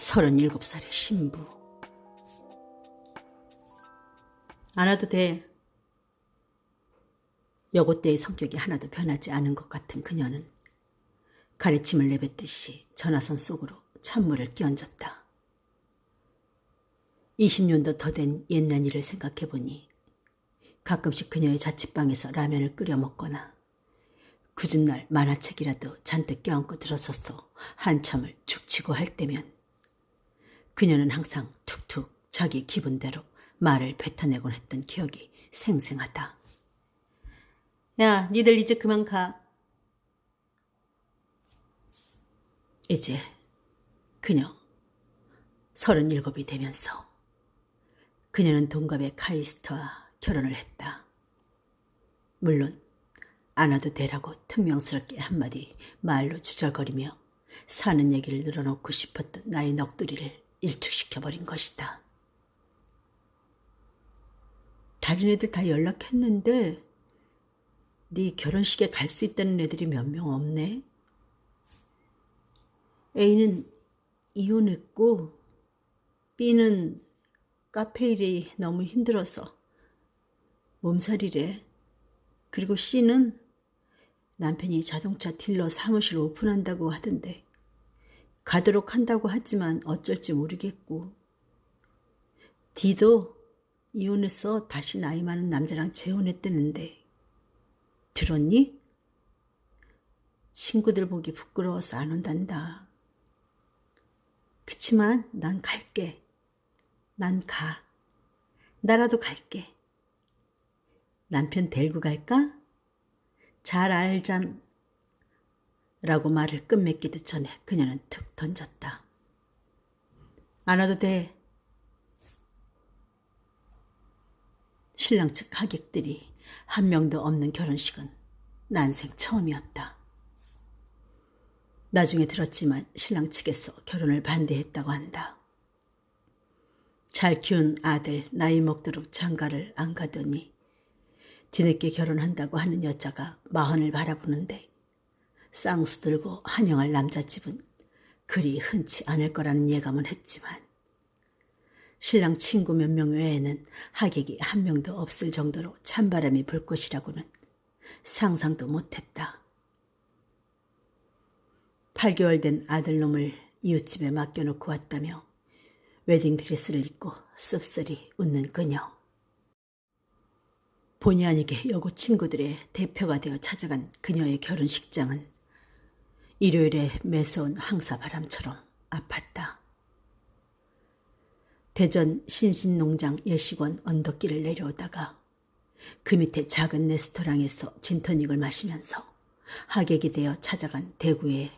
서른일곱 살의 신부. 안 와도 돼. 여고 때의 성격이 하나도 변하지 않은 것 같은 그녀는 가르침을 내뱉듯이 전화선 속으로 찬물을 끼얹었다. 20년도 더 된 옛날 일을 생각해보니 가끔씩 그녀의 자취방에서 라면을 끓여 먹거나 굳은 날 만화책이라도 잔뜩 껴안고 들어서서 한참을 죽치고 할 때면 그녀는 항상 툭툭 자기 기분대로 말을 뱉어내곤 했던 기억이 생생하다. 야, 니들 이제 그만 가. 이제 그녀 서른일곱이 되면서 그녀는 동갑의 카이스트와 결혼을 했다. 물론 안 와도 되라고 퉁명스럽게 한마디 말로 주절거리며 사는 얘기를 늘어놓고 싶었던 나의 넋두리를 일축시켜버린 것이다. 다른 애들 다 연락했는데 네 결혼식에 갈 수 있다는 애들이 몇 명 없네. A는 이혼했고 B는 카페 일이 너무 힘들어서 몸살이래. 그리고 C는 남편이 자동차 딜러 사무실 오픈한다고 하던데 가도록 한다고 하지만 어쩔지 모르겠고 D도 이혼해서 다시 나이 많은 남자랑 재혼했다는데 들었니? 친구들 보기 부끄러워서 안 온단다. 그치만 난 갈게. 난 가. 나라도 갈게. 남편 데리고 갈까? 잘 알잔. 라고 말을 끝맺기도 전에 그녀는 툭 던졌다. 안 와도 돼. 신랑 측 하객들이 한 명도 없는 결혼식은 난생 처음이었다. 나중에 들었지만 신랑 측에서 결혼을 반대했다고 한다. 잘 키운 아들 나이 먹도록 장가를 안 가더니 뒤늦게 결혼한다고 하는 여자가 마흔을 바라보는데 쌍수 들고 환영할 남자집은 그리 흔치 않을 거라는 예감은 했지만 신랑 친구 몇 명 외에는 하객이 한 명도 없을 정도로 찬바람이 불 것이라고는 상상도 못했다. 8개월 된 아들놈을 이웃집에 맡겨놓고 왔다며 웨딩드레스를 입고 씁쓸히 웃는 그녀. 본의 아니게 여고 친구들의 대표가 되어 찾아간 그녀의 결혼식장은 일요일에 매서운 황사바람처럼 아팠다. 대전 신신농장 예식원 언덕길을 내려오다가 그 밑에 작은 레스토랑에서 진토닉을 마시면서 하객이 되어 찾아간 대구의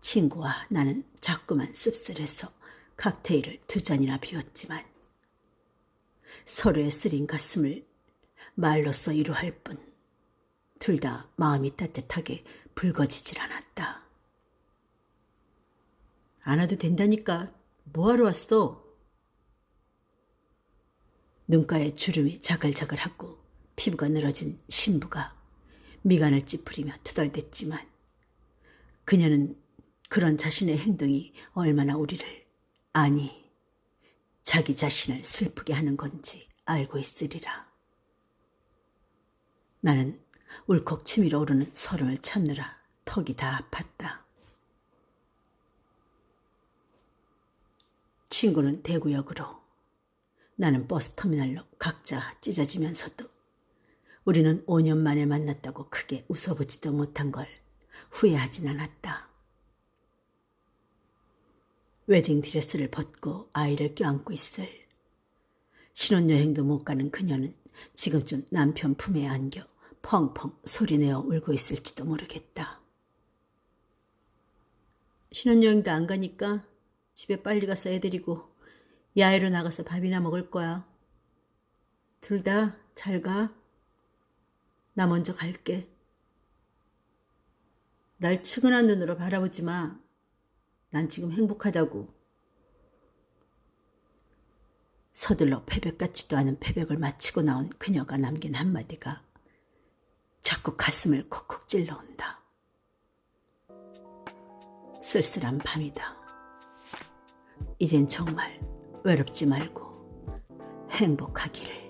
친구와 나는 자꾸만 씁쓸해서 칵테일을 두 잔이나 비웠지만 서로의 쓰린 가슴을 말로써 위로할 뿐 둘 다 마음이 따뜻하게 붉어지질 않았다. 안 와도 된다니까 뭐하러 왔어? 눈가에 주름이 자글자글하고 피부가 늘어진 신부가 미간을 찌푸리며 투덜댔지만 그녀는 그런 자신의 행동이 얼마나 우리를 아니 자기 자신을 슬프게 하는 건지 알고 있으리라. 나는 울컥 치밀어 오르는 서름을 참느라 턱이 다 아팠다. 친구는 대구역으로 나는 버스터미널로 각자 찢어지면서도 우리는 5년 만에 만났다고 크게 웃어보지도 못한 걸 후회하진 않았다. 웨딩 드레스를 벗고 아이를 껴안고 있을 신혼여행도 못 가는 그녀는 지금쯤 남편 품에 안겨 펑펑 소리내어 울고 있을지도 모르겠다. 신혼여행도 안 가니까 집에 빨리 가서 애 데리고 야외로 나가서 밥이나 먹을 거야. 둘 다 잘 가. 나 먼저 갈게. 날 측은한 눈으로 바라보지 마. 난 지금 행복하다고. 서둘러 패백 같지도 않은 패백을 마치고 나온 그녀가 남긴 한마디가 자꾸 가슴을 콕콕 찔러온다. 쓸쓸한 밤이다. 이젠 정말 외롭지 말고 행복하기를.